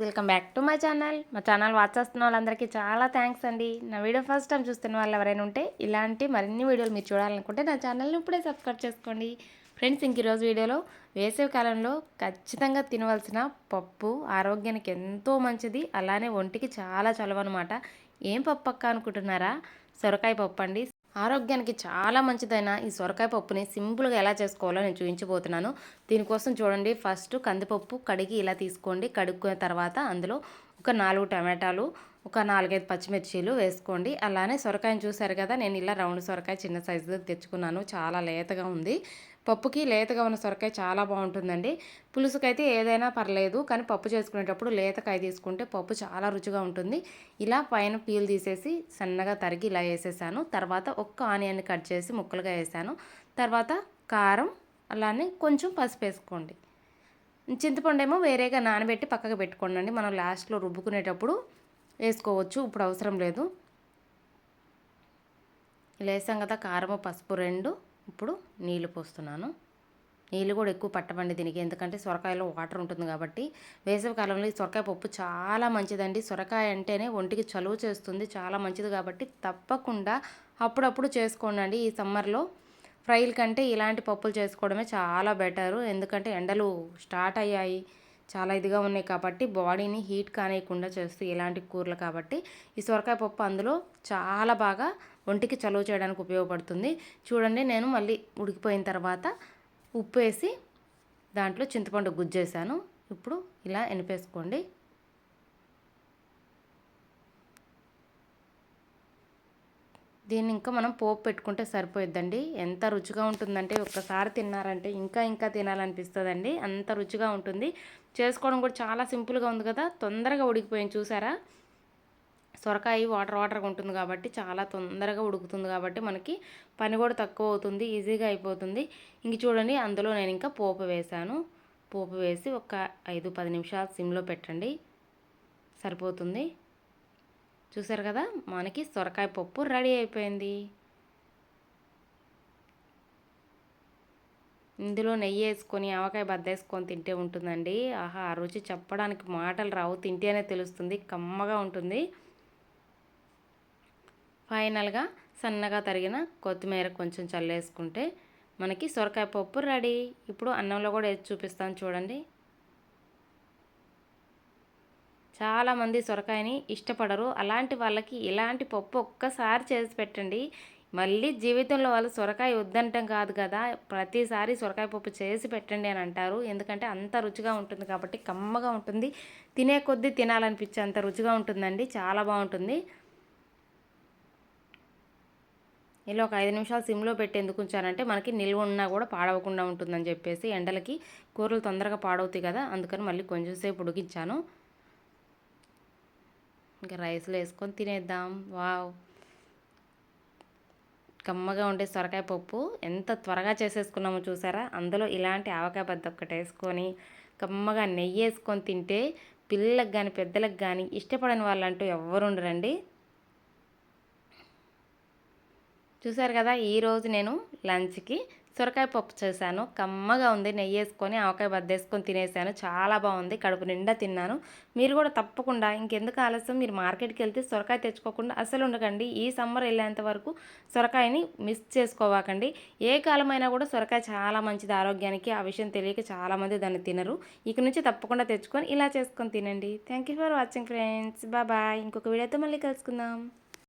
Welcome back to my channel. మా channel watch చేస్తున్న వాళ్ళందరికీ చాలా థ్యాంక్స్ అండి. నా వీడియో ఫస్ట్ టైం చూస్తున్న వాళ్ళు ఎవరైనా ఉంటే ఇలాంటి మరిన్ని వీడియోలు మీరు చూడాలనుకుంటే నా ఛానల్ని ఇప్పుడే సబ్స్క్రైబ్ చేసుకోండి. ఫ్రెండ్స్ ఇంక ఈరోజు వీడియోలో వేసవి కాలంలో ఖచ్చితంగా తినవలసిన పప్పు ఆరోగ్యానికి ఎంతో మంచిది. అలానే ఒంటికి చాలా చలవనమాట. ఏం పప్పు అక్క అనుకుంటున్నారా? సొరకాయ పప్పు అండి. ఆరోగ్యానికి చాలా మంచిదైన ఈ సొరకాయ పప్పుని సింపుల్గా ఎలా చేసుకోవాలో నేను చూపించబోతున్నాను. దీనికోసం చూడండి. ఫస్ట్ కందిపప్పు కడిగి ఇలా తీసుకోండి. కడుక్కున్న తర్వాత అందులో ఒక నాలుగు టమాటాలు ఒక నాలుగైదు పచ్చిమిర్చీలు వేసుకోండి. అలానే సొరకాయని చూసారు కదా నేను ఇలా రౌండ్ సొరకాయ చిన్న సైజు తెచ్చుకున్నాను. చాలా లేతగా ఉంది. పప్పుకి లేతగా ఉన్న సొరకాయ చాలా బాగుంటుందండి. పులుసుకైతే ఏదైనా పర్లేదు కానీ పప్పు చేసుకునేటప్పుడు లేతకాయ తీసుకుంటే పప్పు చాలా రుచిగా ఉంటుంది. ఇలా పైన పీల్ తీసేసి సన్నగా తరిగి ఇలా వేసేసాను. తర్వాత ఒక్క ఆనియన్ని కట్ చేసి ముక్కలుగా వేసాను. తర్వాత కారం అలానే కొంచెం పసుపు వేసుకోండి. చింతపండు ఏమో వేరేగా నానబెట్టి పక్కకు పెట్టుకోండి మనం లాస్ట్లో రుబ్బుకునేటప్పుడు వేసుకోవచ్చు ఇప్పుడు అవసరం లేదు. ఇలా వేసాం కదా కారము పసుపు రెండు. ఇప్పుడు నీళ్ళు పోస్తున్నాను. నీళ్ళు కూడా ఎక్కువ పట్టబండి దీనికి. ఎందుకంటే సొరకాయలో వాటర్ ఉంటుంది కాబట్టి వేసవికాలంలో ఈ సొరకాయ పప్పు చాలా మంచిదండి. సొరకాయ అంటేనే ఒంటికి చలువ చేస్తుంది చాలా మంచిది కాబట్టి తప్పకుండా అప్పుడప్పుడు చేసుకోండి ఈ సమ్మర్లో ఫ్రైల కంటే ఇలాంటి పప్పులు చేసుకోవడమే చాలా బెటరు. ఎందుకంటే ఎండలు స్టార్ట్ అయ్యాయి. చాలా ఇదిగా ఉన్నాయి కాబట్టి బాడీని హీట్ కానియకుండా చేస్తూ ఇలాంటి కూరలు కాబట్టి ఈ సొరకాయ పప్పు అందులో చాలా బాగా ఒంటికి చలువ చేయడానికి ఉపయోగపడుతుంది. చూడండి నేను మళ్ళీ ఉడికిపోయిన తర్వాత ఉప్పు వేసి దాంట్లో చింతపండు గుజ్జేసాను ఇప్పుడు ఇలా ఎనిపేసుకోండి. దీన్ని ఇంకా మనం పోపు పెట్టుకుంటే సరిపోయిద్దండి. ఎంత రుచిగా ఉంటుందంటే ఒక్కసారి తిన్నారంటే ఇంకా ఇంకా తినాలనిపిస్తుందండి. అంత రుచిగా ఉంటుంది. చేసుకోవడం కూడా చాలా సింపుల్గా ఉంది కదా. తొందరగా ఉడికిపోయింది చూసారా? సొరకాయ వాటర్ వాటర్గా ఉంటుంది కాబట్టి చాలా తొందరగా ఉడుకుతుంది కాబట్టి మనకి పని కూడా తక్కువ అవుతుంది ఈజీగా అయిపోతుంది. ఇంక చూడండి అందులో నేను ఇంకా పోపు వేశాను పోపు వేసి ఒక ఐదు పది నిమిషాలు సిమ్లో పెట్టండి. సరిపోతుంది. చూసారు కదా? మనకి సొరకాయ పప్పు రెడీ అయిపోయింది. ఇందులో నెయ్యి వేసుకొని ఆవకాయ బద్ద వేసుకొని తింటే ఉంటుందండి. ఆహా ఆ రుచి చెప్పడానికి మాటలు రావు తింటేనే తెలుస్తుంది కమ్మగా ఉంటుంది. ఫైనల్గా సన్నగా తరిగిన కొత్తిమీర కొంచెం చల్లేసుకుంటే మనకి సొరకాయ పప్పు రెడీ. ఇప్పుడు అన్నంలో కూడా వేసి చూపిస్తాను చూడండి. చాలామంది సొరకాయని ఇష్టపడరు. అలాంటి వాళ్ళకి ఇలాంటి పప్పు ఒక్కసారి చేసి పెట్టండి. మళ్ళీ జీవితంలో వాళ్ళు సొరకాయ వద్దంటాం కాదు కదా. ప్రతిసారి సొరకాయ పప్పు చేసి పెట్టండి అని అంటారు. ఎందుకంటే అంత రుచిగా ఉంటుంది కాబట్టి కమ్మగా ఉంటుంది. తినే కొద్దీ తినాలనిపించే అంత రుచిగా ఉంటుందండి. చాలా బాగుంటుంది. ఇలా ఒక ఐదు నిమిషాలు సిమ్లో పెట్టి ఎందుకు ఉంచానంటే మనకి నిల్వ ఉన్నా కూడా పాడవకుండా ఉంటుందని చెప్పేసి ఎండలకి కూరలు తొందరగా పాడవుతాయి కదా. అందుకని మళ్ళీ కొంచెంసేపు ఉడికించాను. ఇంకా రైస్లో వేసుకొని తినేద్దాం. వావ్. కమ్మగా ఉండే సొరకాయ పప్పు. ఎంత త్వరగా చేసేసుకున్నామో చూసారా? అందులో ఇలాంటి ఆవకాయ బద్ద ఒక్కటి వేసుకొని కమ్మగా నెయ్యి వేసుకొని తింటే పిల్లలకు కానీ పెద్దలకు కానీ ఇష్టపడని వాళ్ళంటూ ఎవరు ఉండరండి. చూసారు కదా ఈరోజు నేను లంచ్కి సొరకాయ పప్పు చేశాను. కమ్మగా ఉంది. నెయ్యి వేసుకొని ఆవకాయ బద్దేసుకొని తినేసాను. చాలా బాగుంది. కడుపు నిండా తిన్నాను. మీరు కూడా తప్పకుండా ఇంకెందుకు ఆలస్యం? మీరు మార్కెట్కి వెళ్తే సొరకాయ తెచ్చుకోకుండా అసలు ఉండకండి. ఈ సమ్మర్ వెళ్ళేంత వరకు సొరకాయని మిస్ చేసుకోవాకండి. ఏ కాలమైనా కూడా సొరకాయ చాలా మంచిది ఆరోగ్యానికి. ఆ విషయం తెలియక చాలామంది దాన్ని తినరు. ఇక నుంచి తప్పకుండా తెచ్చుకొని ఇలా చేసుకొని తినండి. Thank you for watching friends bye ఇంకొక వీడియోతో మళ్ళీ కలుసుకుందాం.